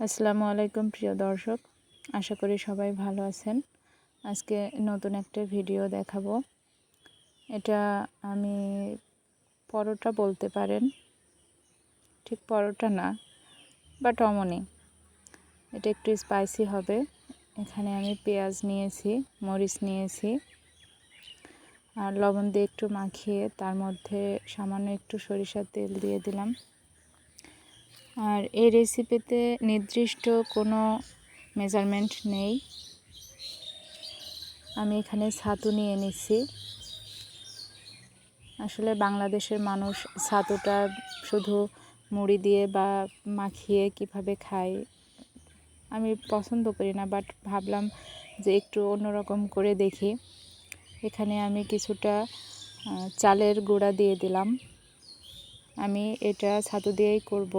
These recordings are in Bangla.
আসসালামু আলাইকুম, প্রিয় দর্শক। আশা করি সবাই ভালো আছেন। আজকে নতুন একটা ভিডিও দেখাবো। এটা আমি পরোটা বলতে পারেন। ঠিক পরোটা না, বাট অমনি। এটা একটু স্পাইসি হবে। এখানে আমি পেঁয়াজ নিয়েছি, মরিচ নিয়েছি। আর লবণ দিয়ে একটু মাখিয়ে তার মধ্যে সামান্য একটু সরিষার তেল দিয়ে দিলাম। আর এই রেসিপিতে নির্দিষ্ট কোনো মেজারমেন্ট নেই। আমি এখানে ছাতু নিয়ে নিচ্ছি। আসলে বাংলাদেশের মানুষ ছাতুটা শুধু মুড়ি দিয়ে বা মাখিয়ে কীভাবে খায়, আমি পছন্দ করি না বাট ভাবলাম যে একটু অন্যরকম করে দেখি। এখানে আমি কিছুটা চালের গুঁড়া দিয়ে দিলাম। আমি এটা ছাতু দিয়েই করব।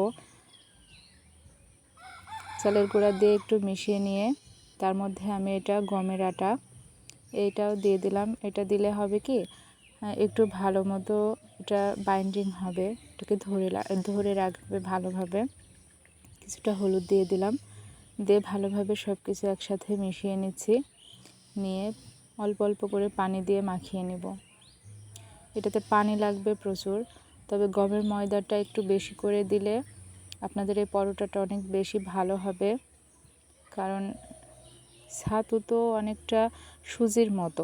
চালের গুঁড়া দিয়ে একটু মিশিয়ে নিয়ে তার মধ্যে আমি এটা গমের আটা এইটাও দিয়ে দিলাম। এটা দিলে হবে কি একটু ভালো মতো এটা বাইন্ডিং হবে, এটাকে ধরে ধরে রাখবে ভালোভাবে। কিছুটা হলুদ দিয়ে দিলাম। দিয়ে ভালোভাবে সব কিছু একসাথে মিশিয়ে নিচ্ছি। নিয়ে অল্প অল্প করে পানি দিয়ে মাখিয়ে নেব। এটাতে পানি লাগবে প্রচুর, তবে গমের ময়দাটা একটু বেশি করে দিলে আপনাদের এই পরোটাটা অনেক বেশি ভালো হবে। কারণ ছাতু তো অনেকটা সুজির মতো।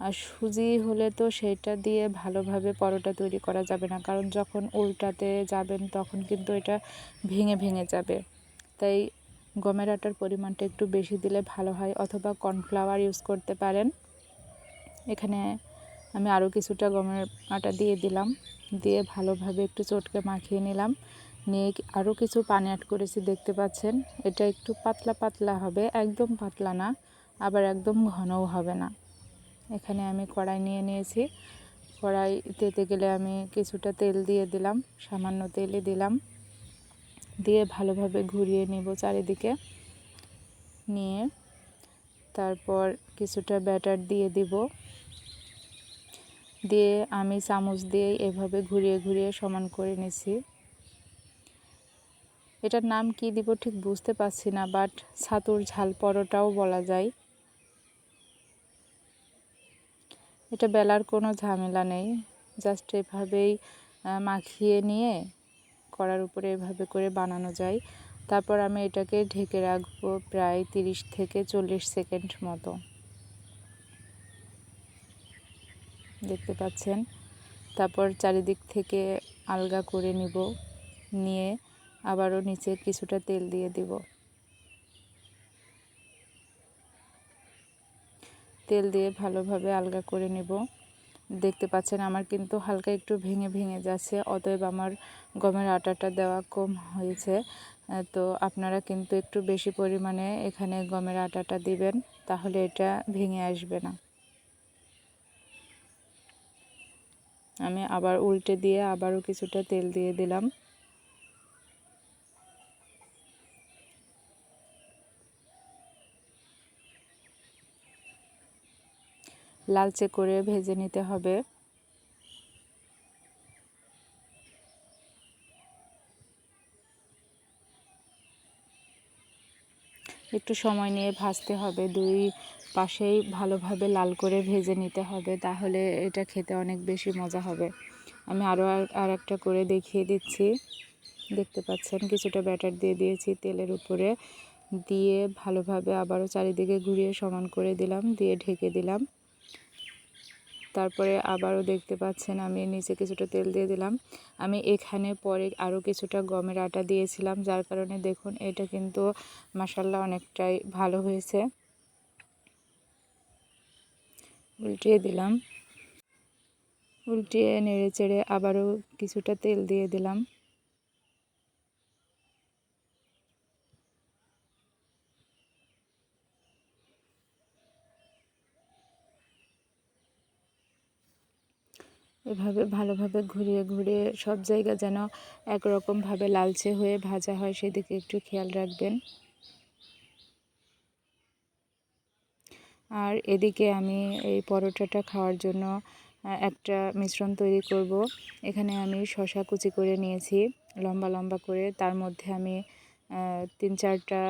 আর সুজি হলে তো সেটা দিয়ে ভালোভাবে পরোটা তৈরি করা যাবে না। কারণ যখন উল্টাতে যাবেন তখন কিন্তু এটা ভেঙে ভেঙে যাবে। তাই গমের আটার পরিমাণটা একটু বেশি দিলে ভালো হয় অথবা কর্নফ্লাওয়ার ইউজ করতে পারেন। এখানে আমি আরও কিছুটা গমের আটা দিয়ে দিলাম। দিয়ে ভালোভাবে একটু চটকে মাখিয়ে নিলাম। নিয়ে আরও কিছু পানি অ্যাড করেছি দেখতে পাচ্ছেন। এটা একটু পাতলা পাতলা হবে, একদম পাতলা না, আবার একদম ঘনও হবে না। এখানে আমি কড়াই নিয়ে নিয়েছি। কড়াই দিতে গেলে আমি কিছুটা তেল দিয়ে দিলাম, সামান্য তেলে দিলাম। দিয়ে ভালোভাবে ঘুরিয়ে নিব চারিদিকে। নিয়ে তারপর কিছুটা ব্যাটার দিয়ে দিব। দিয়ে আমি চামচ দিয়ে এভাবে ঘুরিয়ে ঘুরিয়ে সমান করে নিছি। এটার নাম কি দিব ঠিক বুঝতে পারছি না বাট ছাতুর ঝাল পরোটাও বলা যায়। এটা বেলার কোনো ঝামেলা নেই জাস্ট এভাবেই মাখিয়ে নিয়ে করার উপরে এভাবে করে বানানো যায়। তারপর আমি এটাকে ঢেকে রাখব প্রায় তিরিশ থেকে চল্লিশ সেকেন্ড মতো। দেখতে পাচ্ছেন? তারপর চারিদিক থেকে আলগা করে নিব, নিয়ে আবারও নিচে কিছুটা তেল দিয়ে দিব। তেল দিয়ে ভালোভাবে আলগা করে নেব। দেখতে পাচ্ছেন আমার কিন্তু হালকা একটু ভেঙে ভেঙে যাচ্ছে, অতএব আমার গমের আটাটা দেওয়া কম হয়েছে। তো আপনারা কিন্তু একটু বেশি পরিমাণে এখানে গমের আটাটা দিবেন, তাহলে এটা ভেঙে আসবে না। আমি আবার উল্টে দিয়ে আবারও কিছুটা তেল দিয়ে দিলাম। লালচে করে ভেজে নিতে হবে। একটু সময় নিয়ে ভাজতে হবে। দুই পাশেই ভালোভাবে লাল করে ভেজে নিতে হবে, তাহলে এটা খেতে অনেক বেশি মজা হবে। আমি আরও আর একটা করে দেখিয়ে দিচ্ছি। দেখতে পাচ্ছেন, কিছুটা ব্যাটার দিয়ে দিয়েছি তেলের উপরে। দিয়ে ভালোভাবে আবারও চারিদিকে ঘুরিয়ে সমান করে দিলাম, দিয়ে ঢেকে দিলাম। তারপরে আবারও দেখতে পাচ্ছেন আমি নিচে কিছুটা তেল দিয়ে দিলাম। আমি এখানে পরে আরও কিছুটা গমের আটা দিয়েছিলাম, যার কারণে দেখুন এটা কিন্তু মাসাল্লা অনেকটাই ভালো হয়েছে। উল্টিয়ে দিলাম। উল্টিয়ে নেড়ে চেড়ে আবারও কিছুটা তেল দিয়ে দিলাম। এভাবে ভালোভাবে ঘুরিয়ে ঘুরিয়ে সব জায়গা যেন একরকমভাবে লালচে হয়ে ভাজা হয়, সেদিকে একটু খেয়াল রাখবেন। আর এদিকে আমি এই পরোটাটা খাওয়ার জন্য একটা মিশ্রণ তৈরি করব। এখানে আমি শশা কুচি করে নিয়েছি, লম্বা লম্বা করে। তার মধ্যে আমি তিন চারটা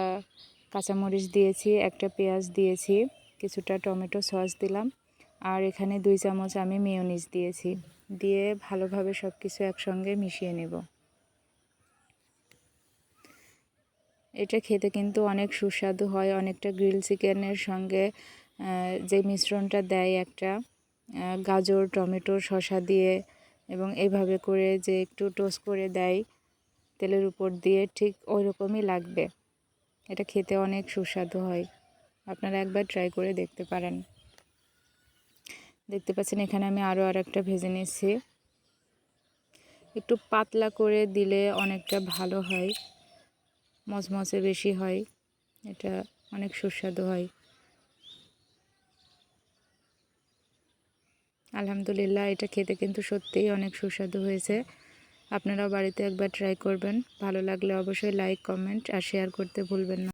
কাঁচামরিচ দিয়েছি, একটা পেঁয়াজ দিয়েছি, কিছুটা টমেটো সস দিলাম। আর এখানে দুই চামচ আমি মেয়োনিজ দিয়েছি। দিয়ে ভালোভাবে সব কিছু একসঙ্গে মিশিয়ে নেব। এটা খেতে কিন্তু অনেক সুস্বাদু হয়, অনেকটা গ্রিল চিকেনের সঙ্গে যে মিশ্রণটা দেয় একটা গাজর, টমেটো, শসা দিয়ে এবং এইভাবে করে যে একটু টোস্ট করে দেয় তেলের উপর দিয়ে ঠিক ওই রকমই লাগবে। এটা খেতে অনেক সুস্বাদু হয়। আপনারা একবার ট্রাই করে দেখতে পারেন। দেখতে পাচ্ছেন, এখানে আমি আরও আর একটা ভেজে নিয়েছি। একটু পাতলা করে দিলে অনেকটা ভালো হয়, মচমচে বেশি হয়, এটা অনেক সুস্বাদু হয়। আলহামদুলিল্লাহ, এটা খেতে কিন্তু সত্যিই অনেক সুস্বাদু হয়েছে। আপনারাও বাড়িতে একবার ট্রাই করবেন, ভালো লাগলে অবশ্যই লাইক কমেন্ট আর শেয়ার করতে ভুলবেন না।